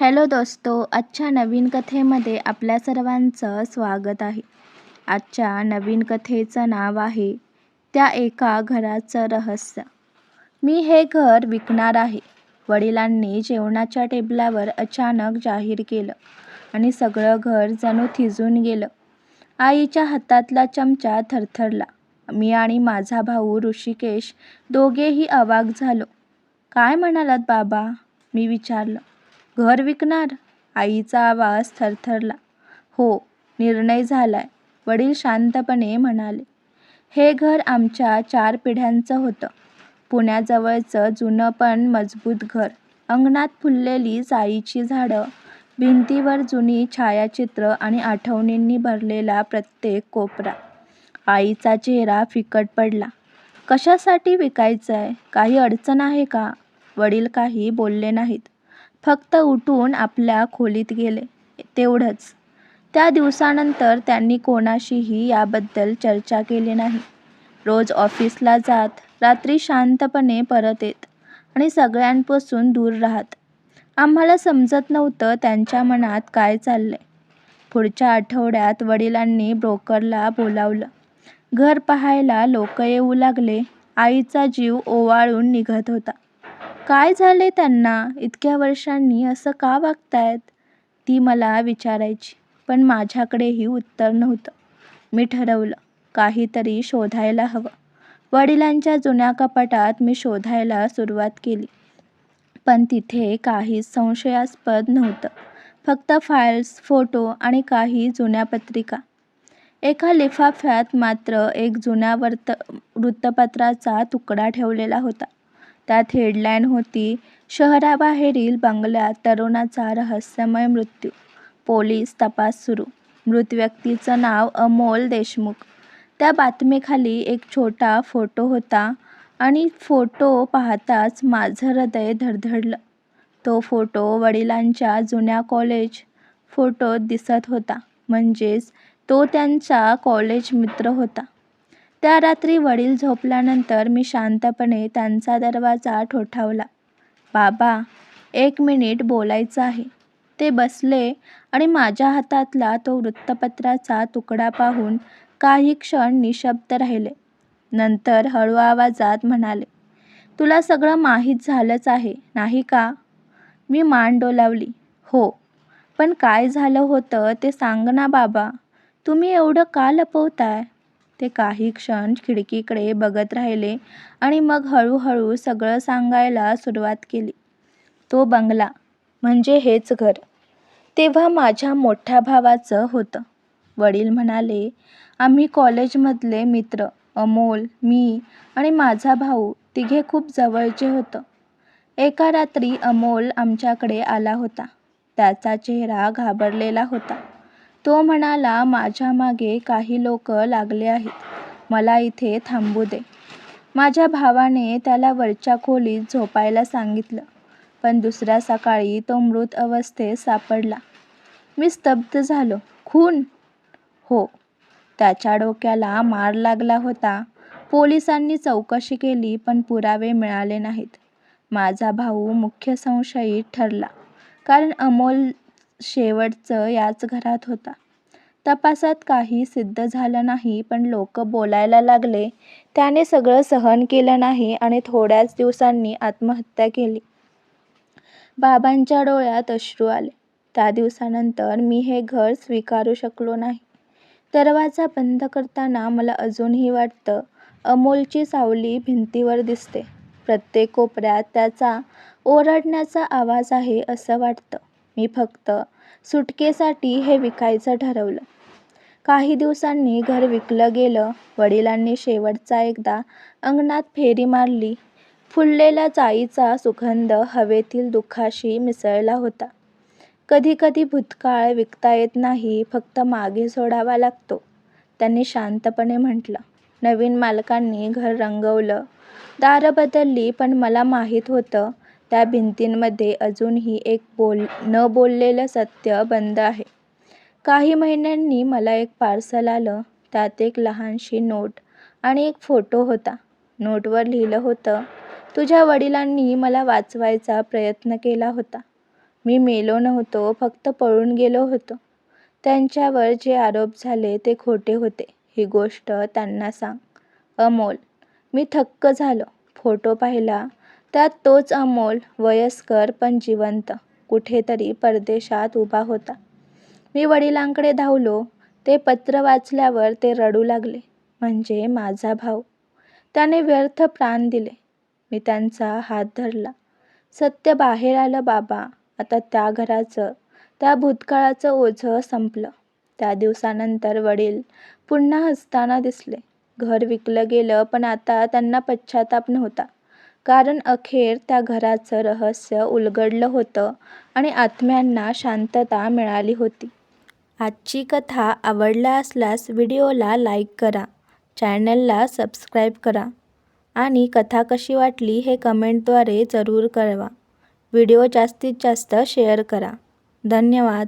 Hello दोस्तो आजच्या नवीन कथेमध्ये आपल्या सर्वांचं स्वागत आहे. आजच्या नवीन कथेचं नाव आहे त्या एका घराचं रहस्य. मी हे घर विकणार आहे. वडिलांनी जेवणाच्या टेबलावर अचानक जाहीर केलं आणि सगळं घर जणू थिजून गेलं. आईच्या हातातला चमचा थरथरला. मी आणि माझा भाऊ ऋषिकेश दोघेही अवाक झालो. काय म्हणालात बाबा? मी विचारलं. घर विकणार? आईचा आवाज थरथरला. हो निर्णय झालाय वडील शांतपणे म्हणाले. हे घर आमच्या चार पिढ्यांचं होतं. पुण्याजवळचं जुनं पण मजबूत घर. अंगणात फुललेली जाईची झाडं भिंतीवर जुनी छायाचित्र आणि आठवणींनी भरलेला प्रत्येक कोपरा. आईचा चेहरा फिकट पडला. कशासाठी विकायचं आहे काही अडचण आहे का? वडील काही बोलले नाहीत. फक्त उठून आपल्या खोलीत गेले तेवढंच. त्या दिवसानंतर त्यांनी कोणाशीही याबद्दल चर्चा केली नाही. रोज ऑफिसला जात रात्री शांतपणे परत येत आणि सगळ्यांपासून दूर राहत. आम्हाला समजत नव्हतं त्यांच्या मनात काय चाललंय. पुढच्या आठवड्यात वडिलांनी ब्रोकरला बोलावलं. घर पाहायला लोक येऊ लागले. आईचा जीव ओवाळून निघत होता. काय झाले त्यांना? इतक्या वर्षांनी असं का वागतायत? ती मला विचारायची पण माझ्याकडेही उत्तर नव्हतं. मी ठरवलं काहीतरी शोधायला हवं. वडिलांच्या जुन्या कपाटात मी शोधायला सुरुवात केली पण तिथे काहीच संशयास्पद नव्हतं. फक्त फाईल्स फोटो आणि काही जुन्या पत्रिका. एका लिफाफ्यात मात्र एक जुन्या वर्त वृत्तपत्राचा तुकडा ठेवलेला होता. त्यात हेडलाईन होती शहराबाहेरील बंगल्यात तरुणाचा रहस्यमय मृत्यू पोलीस तपास सुरू मृत व्यक्तीचं नाव अमोल देशमुख. त्या बातमीखाली एक छोटा फोटो होता आणि फोटो पाहताच माझं हृदय धडधडलं. तो फोटो वडिलांच्या जुन्या कॉलेज फोटोत दिसत होता म्हणजेच तो त्यांचा कॉलेज मित्र होता. त्या रात्री वडील झोपल्यानंतर मी शांतपणे त्यांचा दरवाजा ठोठावला. बाबा एक मिनिट बोलायचं आहे. ते बसले आणि माझ्या हातातला तो वृत्तपत्राचा तुकडा पाहून काही क्षण निशब्द राहिले. नंतर हळू आवाजात म्हणाले तुला सगळं माहीत झालंच आहे नाही का? मी मान डोलावली हो पण काय झालं होतं ते सांग ना बाबा. तुम्ही एवढं का लपवताय? ते काही क्षण खिडकीकडे बघत राहिले आणि मग हळूहळू सगळं सांगायला सुरुवात केली. तो बंगला म्हणजे हेच घर. तेव्हा माझ्या मोठ्या भावाचं होतं. वडील म्हणाले आम्ही कॉलेजमधले मित्र अमोल मी आणि माझा भाऊ तिघे खूप जवळचे होतं. एका रात्री अमोल आमच्याकडे आला होता. त्याचा चेहरा घाबरलेला होता. तो म्हणाला माझ्या मागे काही लोक लागले आहेत. मला इथे थांबू दे. माझ्या भावाने त्याला वरच्या खोलीत झोपायला सांगितलं. पण दुसऱ्या सकाळी तो मृत अवस्थेत सापडला. मी स्तब्ध झालो. खून? हो. त्याच्या डोक्याला मार लागला होता. पोलिसांनी चौकशी केली पण पुरावे मिळाले नाहीत. माझा भाऊ मुख्य संशयित ठरला. कारण अमोल शेवटचं याच घरात होता. तपासात काही सिद्ध झालं नाही पण लोक बोलायला लागले. त्याने सगळं सहन केलं नाही आणि थोड्याच दिवसांनी आत्महत्या केली. बाबांच्या डोळ्यात अश्रू आले. त्या दिवसानंतर मी हे घर स्वीकारू शकलो नाही. दरवाजा बंद करताना मला अजूनही वाटतं अमोलची सावली भिंतीवर दिसते. प्रत्येक कोपऱ्यात त्याचा ओरडण्याचा आवाज आहे असं वाटतं. मी फक्त सुटकेसाठी हे विकायचं ठरवलं. काही दिवसांनी घर विकलं गेलं. वडिलांनी शेवटचा एकदा अंगणात फेरी मारली. फुललेल्या चाईचा सुगंध हवेतील दुःखाशी मिसळला होता. कधी कधी भूतकाळ विकता येत नाही फक्त मागे सोडावा लागतो. त्यांनी शांतपणे म्हटलं नवीन मालकांनी घर रंगवलं. दारं बदलली पण मला माहीत होतं त्या भिंतींमध्ये अजूनही एक बोल न बोललेलं सत्य बंद आहे. काही महिन्यांनी मला एक पार्सल आलं. त्यात एक लहानशी नोट आणि एक फोटो होता. नोटवर लिहिलं होतं तुझ्या वडिलांनी मला वाचवायचा प्रयत्न केला होता. मी मेलो नव्हतो फक्त पळून गेलो होतो. त्यांच्यावर जे आरोप झाले ते खोटे होते. ही गोष्ट त्यांना सांग. अमोल मी थक्क झालो. फोटो पाहिला त्यात तोच अमोल वयस्कर पण जिवंत कुठेतरी परदेशात उभा होता. मी वडिलांकडे धावलो ते पत्र वाचल्यावर ते रडू लागले. म्हणजे माझा भाऊ? त्याने व्यर्थ प्राण दिले. मी त्यांचा हात धरला. सत्य बाहेर आलं बाबा. आता त्या घराचं त्या भूतकाळाचं ओझं संपलं. त्या दिवसानंतर वडील पुन्हा हसताना दिसले. घर विकलं गेलं पण आता त्यांना पश्चाताप नव्हता. कारण अखेर त्या घराचं रहस्य उलगडलं होतं आणि आत्म्यांना शांतता मिळाली होती. आजची कथा आवडला असल्यास व्हिडिओला लाईक करा चॅनलला सबस्क्राईब करा आणि कथा कशी वाटली हे कमेंटद्वारे जरूर कळवा. व्हिडिओ जास्तीत जास्त शेअर करा. धन्यवाद.